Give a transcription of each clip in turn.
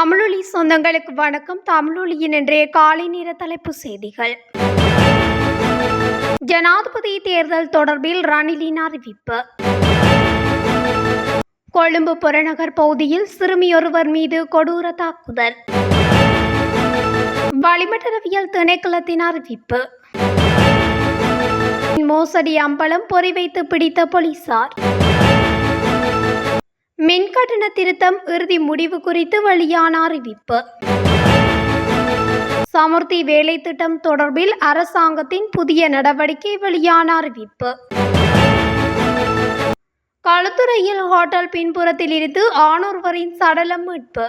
தமிழொலி சொந்தங்களுக்கு வணக்கம். தமிழொலியின் இன்றைய காலை நேர தலைப்பு செய்திகள். ஜனாதிபதி தேர்தல் தொடர்பில் ரணிலின் அறிவிப்பு. கொழும்பு புறநகர் பகுதியில் சிறுமியொருவர் மீது கொடூர தாக்குதல். வளிமண்டலவியல் திணைக்களத்தின் அறிவிப்பு. மோசடி அம்பலம் பொறி வைத்து பிடித்த போலீசார். மின்கட்டண திருத்தம் இறுதி முடிவு குறித்து வெளியான அறிவிப்பு. சமுர்த்தி வேலை திட்டம் தொடர்பில் அரசாங்கத்தின் புதிய நடவடிக்கை வெளியான அறிவிப்பு. களுத்துறையில் ஹோட்டல் பின்புறத்தில் இருந்து ஆணொருவரின் சடலம் மீட்பு.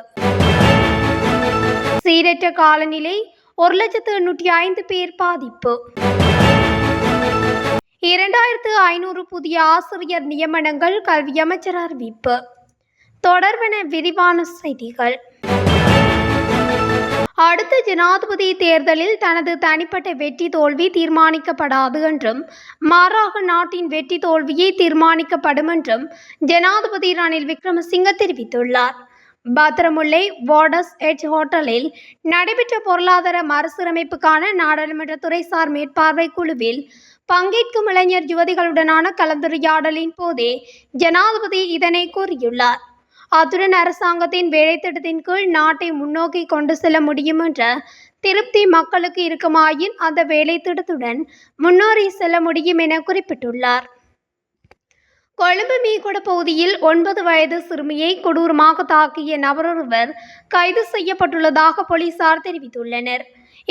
சீரற்ற காலநிலை ஒரு லட்சத்து எண்ணூற்றி ஐந்து பேர் பாதிப்பு. இரண்டாயிரத்து ஐநூறு புதிய ஆசிரியர் நியமனங்கள் கல்வி அமைச்சர் அறிவிப்பு. தொடர்பென விரிவான செய்திகள். அடுத்த ஜனாதிபதி தேர்தலில் தனது தனிப்பட்ட வெற்றி தோல்வி தீர்மானிக்கப்படாது என்றும் மாறாக நாட்டின் வெற்றி தோல்வியை தீர்மானிக்கப்படும் என்றும் ஜனாதிபதி ரணில் விக்ரமசிங்க தெரிவித்துள்ளார். பாத்திரமுல்லை வாடஸ் எட்ஜ் ஹோட்டலில் நடைபெற்ற பொருளாதார மறுசீரமைப்புக்கான நாடாளுமன்ற துறைசார் மேற்பார்வை குழுவில் பங்கேற்கும் இளைஞர் யுவதிகளுடனான கலந்துரையாடலின் போதே ஜனாதிபதி இதனை கூறியுள்ளார். அத்துடன் அரசாங்கத்தின் வேலைத்திட்டத்தின் கீழ் நாட்டை முன்னோக்கி கொண்டு செல்ல முடியும் என்ற திருப்தி மக்களுக்கு இருக்குமாயின் அந்த வேலைத்திட்டத்துடன் முன்னோறி செல்ல முடியும் என குறிப்பிட்டுள்ளார். கொழும்பு மீகுட பகுதியில் ஒன்பது வயது சிறுமியை கொடூரமாக தாக்கிய நபரொருவர் கைது செய்யப்பட்டுள்ளதாக போலீசார் தெரிவித்துள்ளனர்.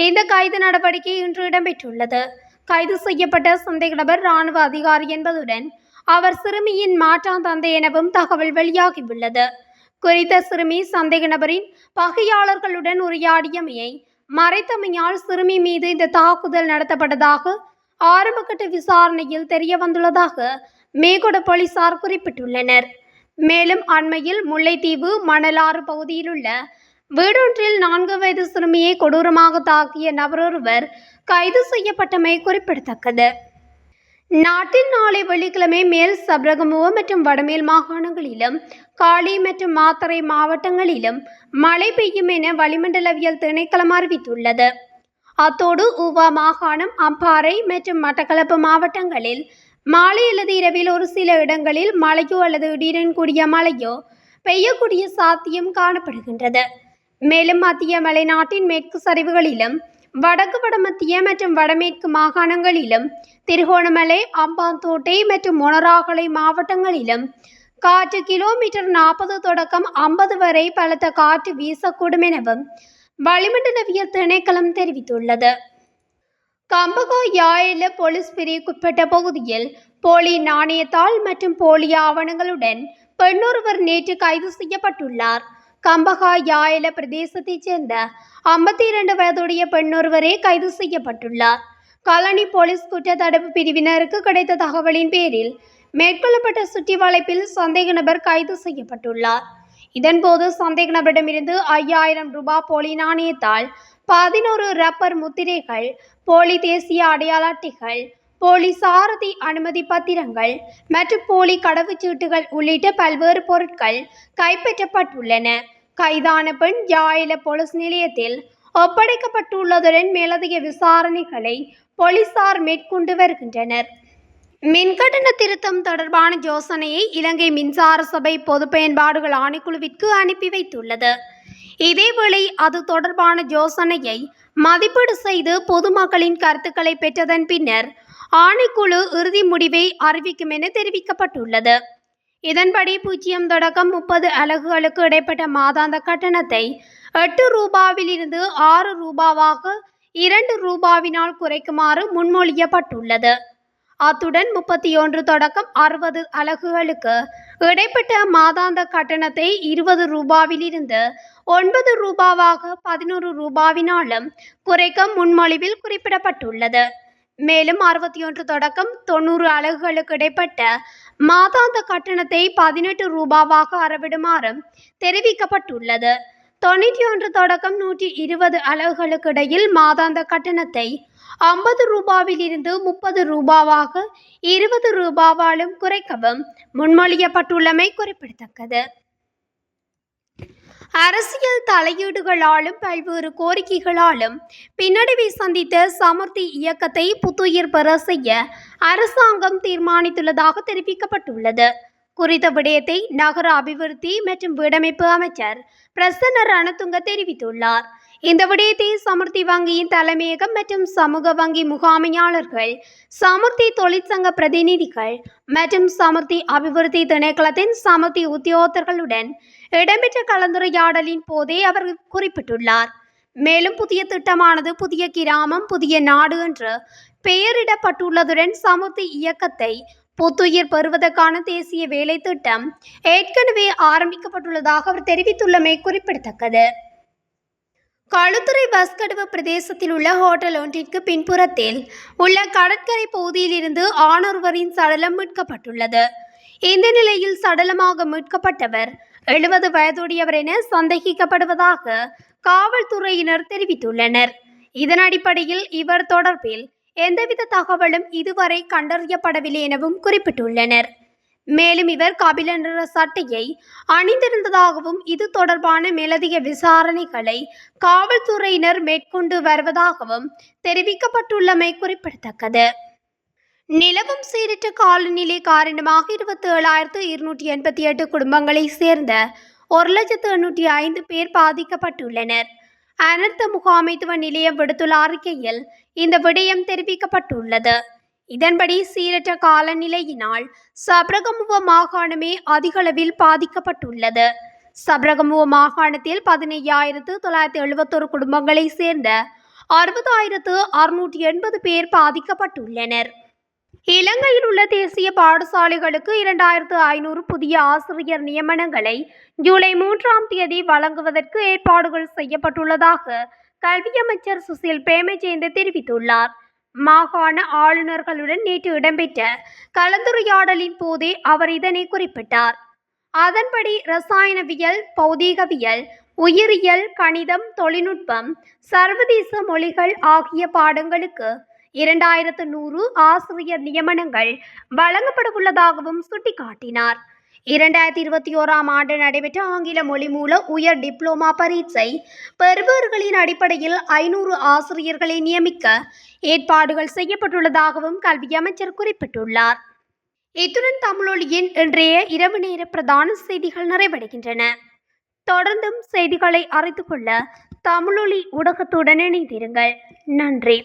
இந்த கைது நடவடிக்கை இன்று இடம்பெற்றுள்ளது. கைது செய்யப்பட்ட சந்தேக நபர் இராணுவ அதிகாரி என்பதுடன் அவர் சிறுமியின் மாற்றான் தந்தை எனவும் தகவல் வெளியாகியுள்ளது. குறித்த சிறுமி சந்தேக நபரின் பகையாளர்களுடன் உரையாடியமையை மறைத்தமையால் சிறுமி மீது இந்த தாக்குதல் நடத்தப்பட்டதாக ஆரம்பகட்ட விசாரணையில் தெரிய வந்துள்ளதாக மேகொட போலீசார் குறிப்பிட்டுள்ளனர். மேலும் அண்மையில் முல்லைத்தீவு மணலாறு பகுதியிலுள்ள வீடொன்றில் நான்கு வயது சிறுமியை கொடூரமாக தாக்கிய நபரொருவர் கைது செய்யப்பட்டமை குறிப்பிடத்தக்கது. நாட்டில் நாளை வெள்ளிக்கிழமை மேல் சப்ரகமுவ மற்றும் வடமேல் மாகாணங்களிலும் காளி மற்றும் மாத்தறை மாவட்டங்களிலும் மழை பெய்யும் என வளிமண்டலவியல் திணைக்களம் அறிவித்துள்ளது. அத்தோடு ஊவா மாகாணம் அம்பாறை மற்றும் மட்டக்களப்பு மாவட்டங்களில் மாலை அல்லது இரவில் ஒரு சில இடங்களில் மழையோ அல்லது இடியுடன் கூடிய மழையோ பெய்யக்கூடிய சாத்தியம் காணப்படுகின்றது. மேலும் மத்திய மலைநாட்டின் மேற்கு சரிவுகளிலும் வடக்கு வடமத்திய மற்றும் வடமேற்கு மாகாணங்களிலும் திருகோணமலை அம்பாந்தோட்டை மற்றும் மொனராகலை மாவட்டங்களிலும் காற்று கிலோமீட்டர் நாற்பது தொடக்கம் ஐம்பது வரை பலத்த காற்று வீசக்கூடும் எனவும் வளிமண்டலவியல் திணைக்களம் தெரிவித்துள்ளது. கம்பகோ யாழில போலீஸ் பிரிவுக்குட்பட்ட பகுதியில் போலி நாணயத்தாள் மற்றும் போலி ஆவணங்களுடன் பெண்ணொருவர் நேற்று கைது செய்யப்பட்டுள்ளார். கம்பகா யாயில பிரதேசத்தைச் சேர்ந்த ஐம்பத்தி இரண்டு வயதுடைய பெண்ணொருவரே கைது செய்யப்பட்டுள்ளார். காலனி போலீஸ் குற்றத்தடுப்பு பிரிவினருக்கு கிடைத்த தகவலின் பேரில் மேற்கொள்ளப்பட்ட சுற்றி வளைப்பில் சந்தேக நபர் கைது செய்யப்பட்டுள்ளார். இதன்போது சந்தேக நபரிடமிருந்து ஐயாயிரம் ரூபாய் போலி நாணயத்தால் பதினோரு ரப்பர் முத்திரைகள் போலி தேசிய அடையாள அட்டைகள் போலி சாரதி அனுமதி பத்திரங்கள் மற்றும் போலி கடவுச்சீட்டுகள் உள்ளிட்ட பல்வேறு பொருட்கள் கைப்பற்றப்பட்டுள்ளன. கைதான பெண் யாயில போலீஸ் நிலையத்தில் ஒப்படைக்கப்பட்டுள்ளதுடன் மேலதிக விசாரணைகளை போலீசார் மேற்கொண்டு வருகின்றனர். மின்கட்டண திருத்தம் தொடர்பான யோசனையை இலங்கை மின்சார சபை பொது பயன்பாடுகள் ஆணைக்குழுவிற்கு அனுப்பி வைத்துள்ளது. இதேவேளை அது தொடர்பான யோசனையை மதிப்பீடு செய்து பொதுமக்களின் கருத்துக்களை பெற்றதன் பின்னர் ஆணைக்குழு இறுதி முடிவை அறிவிக்கும் என தெரிவிக்கப்பட்டுள்ளது. இதன்படி பூஜ்ஜியம் தொடக்கம் முப்பது அலகுகளுக்கு இடைப்பட்ட மாதாந்த கட்டணத்தை எட்டு ரூபாவிலிருந்து ஆறு ரூபாவாக இரண்டு ரூபாவினால் குறைக்குமாறு முன்மொழியப்பட்டுள்ளது. அத்துடன் முப்பத்தி ஒன்று தொடக்கம் அறுபது அலகுகளுக்கு இடைப்பட்ட மாதாந்த கட்டணத்தை இருபது ரூபாவிலிருந்து ஒன்பது ரூபாவாக பதினோரு ரூபாவினாலும் குறைக்க முன்மொழிவில் குறிப்பிடப்பட்டுள்ளது. மேலும் அறுபத்தி ஒன்று தொடக்கம் தொண்ணூறு அலகுகளுக்கு இடைப்பட்ட மாதாந்த கட்டணத்தை பதினெட்டு ரூபாவாக அறவிடுமாறும் தெரிவிக்கப்பட்டுள்ளது. தொண்ணூற்றி ஒன்று தொடக்கம் நூற்றி இருபது அலகுகளுக்கு இடையில் மாதாந்த கட்டணத்தை ஐம்பது ரூபாவிலிருந்து முப்பது ரூபாவாக இருபது ரூபாவாலும் குறைக்கவும் முன்மொழியப்பட்டுள்ளமை குறிப்பிடத்தக்கது. அரசியல் தலையீடுகளாலும் பல்வேறு கோரிக்கைகளாலும் பின்னடைவை சந்தித்த சமர்த்தி இயக்கத்தை புத்துயிர் பெற செய்ய அரசாங்கம் தீர்மானித்துள்ளதாக தெரிவிக்கப்பட்டுள்ளது. குறித்த விடயத்தை நகர அபிவிருத்தி மற்றும் வீடமைப்பு அமைச்சர் பிரசன்ன ரணதுங்க தெரிவித்துள்ளார். இந்த விடயத்தை சமுர்த்தி வங்கியின் தலைமையகம் மற்றும் சமூக வங்கி முகாமையாளர்கள் சமுர்த்தி தொழிற்சங்க பிரதிநிதிகள் மற்றும் சமுர்த்தி அபிவிருத்தி திணைக்களத்தின் சமுர்த்தி உத்தியோகத்தர்களுடன் இடம்பெற்ற கலந்துரையாடலின் போதே அவர் குறிப்பிட்டுள்ளார். மேலும் புதிய திட்டமானது புதிய கிராமம் புதிய நாடு என்று பெயரிடப்பட்டுள்ளதுடன் சமுர்த்தி இயக்கத்தை புத்துயிர் பெறுவதற்கான தேசிய வேலை திட்டம் ஏற்கனவே ஆரம்பிக்கப்பட்டுள்ளதாக அவர் தெரிவித்துள்ளமை குறிப்பிடத்தக்கது. களுத்துறை பஸ்கடுவு பிரதேசத்தில் உள்ள ஹோட்டல் ஒன்றிற்கு பின்புறத்தில் உள்ள கடற்கரை பகுதியிலிருந்து ஆணொருவரின் சடலம் மீட்கப்பட்டுள்ளது. இந்த நிலையில் சடலமாக மீட்கப்பட்டவர் எழுபது வயதுடையவர் என சந்தேகிக்கப்படுவதாக காவல்துறையினர் தெரிவித்துள்ளனர். இதன் அடிப்படையில் இவர் தொடர்பில் எந்தவித தகவலும் இதுவரை கண்டறியப்படவில்லை எனவும் குறிப்பிட்டுள்ளனர். மேலும் இவர் கபில நிற சட்டையை அணிந்திருந்ததாகவும் இது தொடர்பான மேலதிக விசாரணைகளை காவல்துறையினர் மேற்கொண்டு வருவதாகவும் தெரிவிக்கப்பட்டுள்ளமை குறிப்பிடத்தக்கது. நிலவும் சீரற்ற காலநிலை காரணமாக இருபத்தி ஏழாயிரத்து இருநூற்றி எண்பத்தி எட்டு குடும்பங்களைச் சேர்ந்த ஒரு லட்சத்து எண்ணூற்றி ஐந்து பேர் பாதிக்கப்பட்டுள்ளனர். அனர்த்த முகாமைத்துவ நிலையம் விடுத்துள்ள அறிக்கையில் இந்த விடயம் தெரிவிக்கப்பட்டுள்ளது. இதன்படி சீரற்ற காலநிலையினால் சபரகமுவ மாகாணமே அதிகளவில் பாதிக்கப்பட்டுள்ளது. சபரகமுவ மாகாணத்தில் பதினையாயிரத்து தொள்ளாயிரத்தி எழுபத்தொரு குடும்பங்களைச் சேர்ந்த அறுபதாயிரத்து அறுநூற்றி எண்பது பேர் பாதிக்கப்பட்டுள்ளனர். இலங்கையில் உள்ள தேசிய பாடசாலைகளுக்கு இரண்டாயிரத்து ஐநூறு புதிய ஆசிரியர் நியமனங்களை ஜூலை மூன்றாம் தேதி வழங்குவதற்கு ஏற்பாடுகள் செய்யப்பட்டுள்ளதாக கல்வி அமைச்சர் சுசில் பிரேமஜெயந்த் தெரிவித்துள்ளார். மாகாண ஆளுநர்களுடன் நேற்று இடம்பெற்ற கலந்துரையாடலின் போதே அவர் இதனை குறிப்பிட்டார். அதன்படி ரசாயனவியல் பௌதீகவியல் உயிரியல் கணிதம் தொழில்நுட்பம் சர்வதேச மொழிகள் ஆகிய பாடங்களுக்கு இரண்டாயிரத்து நூறு ஆசிரியர் நியமனங்கள் வழங்கப்படவுள்ளதாகவும் சுட்டிக்காட்டினார். இரண்டாயிரத்தி இருபத்தி ஓராம் ஆண்டு நடைபெற்ற ஆங்கில மொழி மூல உயர் டிப்ளோமா பரீட்சை பெறுபவர்களின் அடிப்படையில் ஐநூறு ஆசிரியர்களை நியமிக்க ஏற்பாடுகள் செய்யப்பட்டுள்ளதாகவும் கல்வி அமைச்சர் குறிப்பிட்டுள்ளார். இத்துடன் தமிழொலியின் இன்றைய இரவு நேர பிரதான செய்திகள் நிறைவடைகின்றன. தொடர்ந்தும் செய்திகளை அறிந்து கொள்ள தமிழொலி ஊடகத்துடன் இணைந்திருங்கள். நன்றி.